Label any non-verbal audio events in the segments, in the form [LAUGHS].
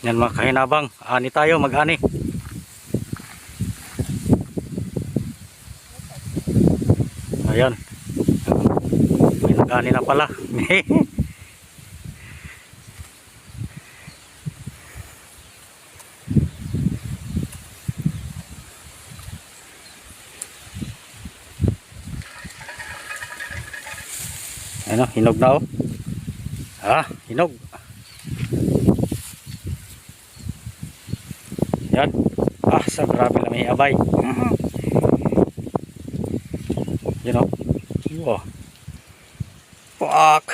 Yan mga kahinabang, ani tayo, mag-ani. Ayan. May nag-ani na pala. [LAUGHS] ano, hinog na oh. Ah, hinog. Yan. Ah, sa grabe lang may abay. Yan o. Wow. Fuck.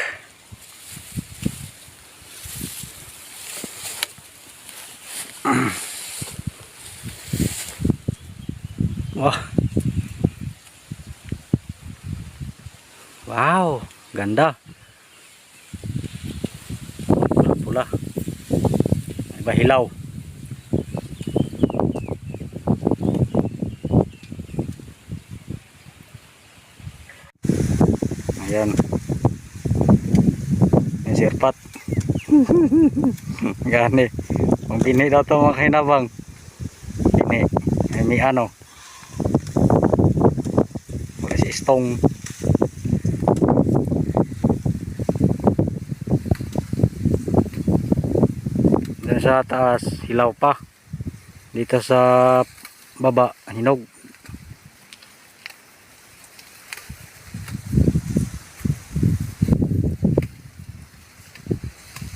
[CLEARS THROAT] Wah. Wow, ganda. Pula-pula. Iba hilaw. Ayan. Yung sirpat. [LAUGHS] Gani. Ang bini daw ito mga kainabang. Bini. Ay, may ano. Wala si Stong. Diyan sa taas, hilaw pa. Dito sa baba, hinog.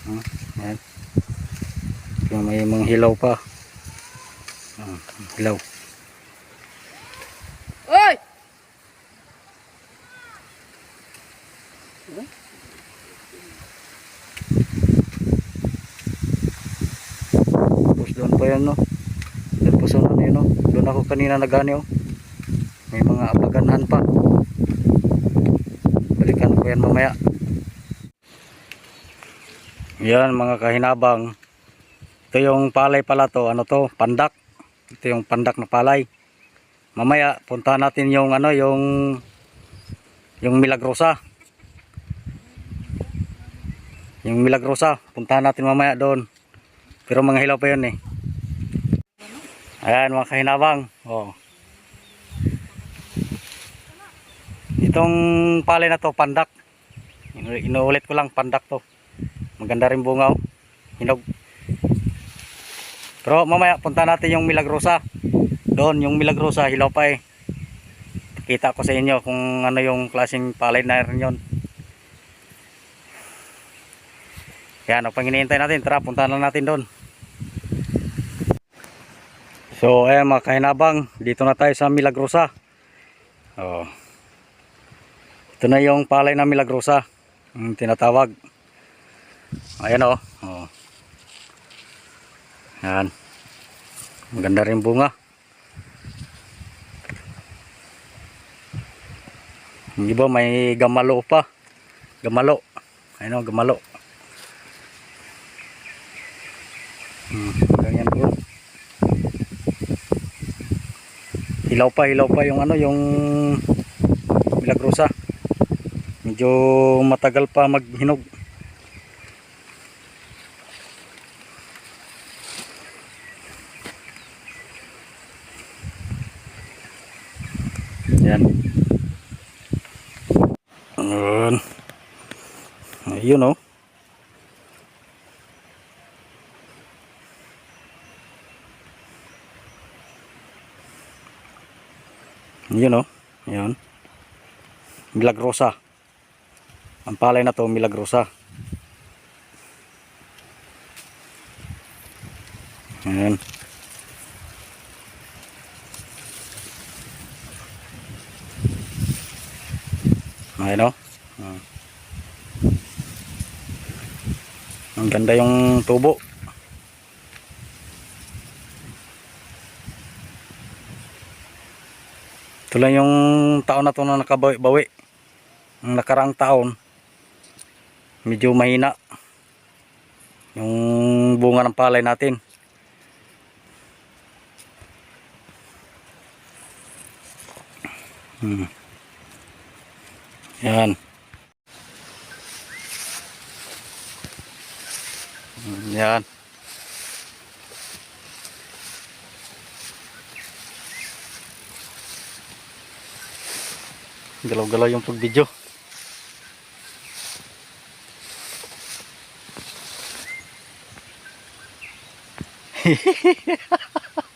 Hmm, Yan. Kaya may mga hilaw pa. Ah, hilaw. Oy! Tapos doon pa yan no. Doon po sa ano yun no. Doon ako kanina nagani oh. May mga apaganhan pa. Balikan ko yan mamaya. Yan mga kahinabang. Ito yung palay pala to. Ano to? Pandak. Ito yung pandak na palay. Mamaya punta natin yung ano yung yung Milagrosa. Yung Milagrosa. Puntahan natin mamaya doon. Pero mga hilaw pa yun eh. Ayan mga kahinabang. Oh. Itong palay na to, pandak. Inu- Inuulit ko lang, pandak to. Maganda rin bunga oh. Hinog. Pero mamaya punta natin yung Milagrosa. Doon, yung Milagrosa, hilaw pa eh. Kita ko sa inyo kung ano yung klaseng palay na rin yun. Yan, ang panghinihintay natin, tara, punta na natin doon. So, ayan mga kahinabang, dito na tayo sa Milagrosa. Oh. Ito na yung palay na Milagrosa, yung tinatawag. Ayan oh. Yan. Maganda rin bunga. Yung iba may gamalo pa. Gamalo. Ayun oh, gamalo. Hmm, ganyan po. Hilaw pa, hilaw pa yung ano, yung Milagrosa. Medyo matagal pa maghinog. Yan. Ayun. Ayun oh. Yun oh. Yun. Milagrosa. Ang palay na to, Milagrosa. Ayan. Ayan oh. Ah. Ang ganda yung tubo. Ito yung taon na to na nakabawi-bawi. Ang nakaraang taon, medyo mahina. Yung bunga ng palay natin. Hmm. Yan. Yan. Galaw-galaw yung pag-video. Hehehehe [LAUGHS]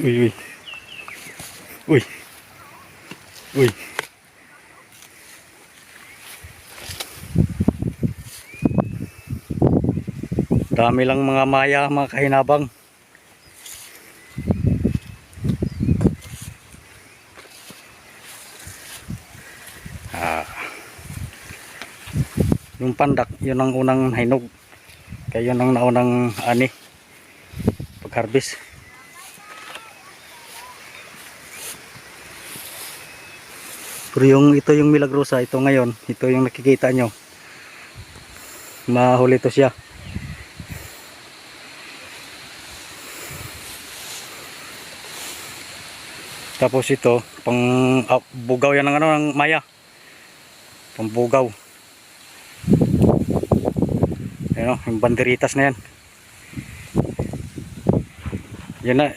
Uy, uy. Uy. Uy. Dami lang mga maya, mga kahinabang. Ah. Yung pandak, yun ang unang hinog. Kaya yun ang naunang ani. Pag-harvest. Pero yung ito yung milagrosa, ito ngayon, ito yung nakikita nyo. Mahuli to siya. Tapos ito, pang ah, bugaw yan ng ano ng maya. Pambugaw. Ayun, oh, yung banderitas na yan. Yan na.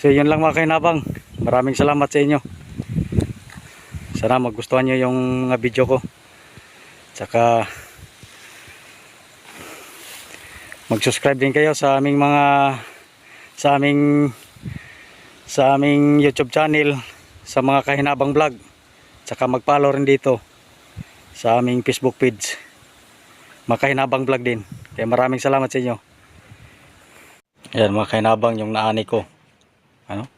So yun lang mga kainabang. Maraming salamat sa inyo. Sana magustuhan nyo yung mga video ko. Tsaka mag-subscribe din kayo sa aming mga sa aming sa aming YouTube channel sa mga kahinabang vlog. Tsaka mag-follow rin dito sa aming Facebook page. Makahinabang vlog din. Kaya maraming salamat sa inyo. Ayan mga kahinabang yung naani ko. Ano?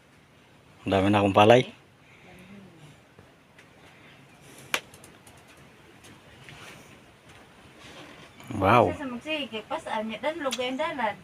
Ang dami na akong palay. Wow. Sa magsige, pasaan niya dan lugayin dalan.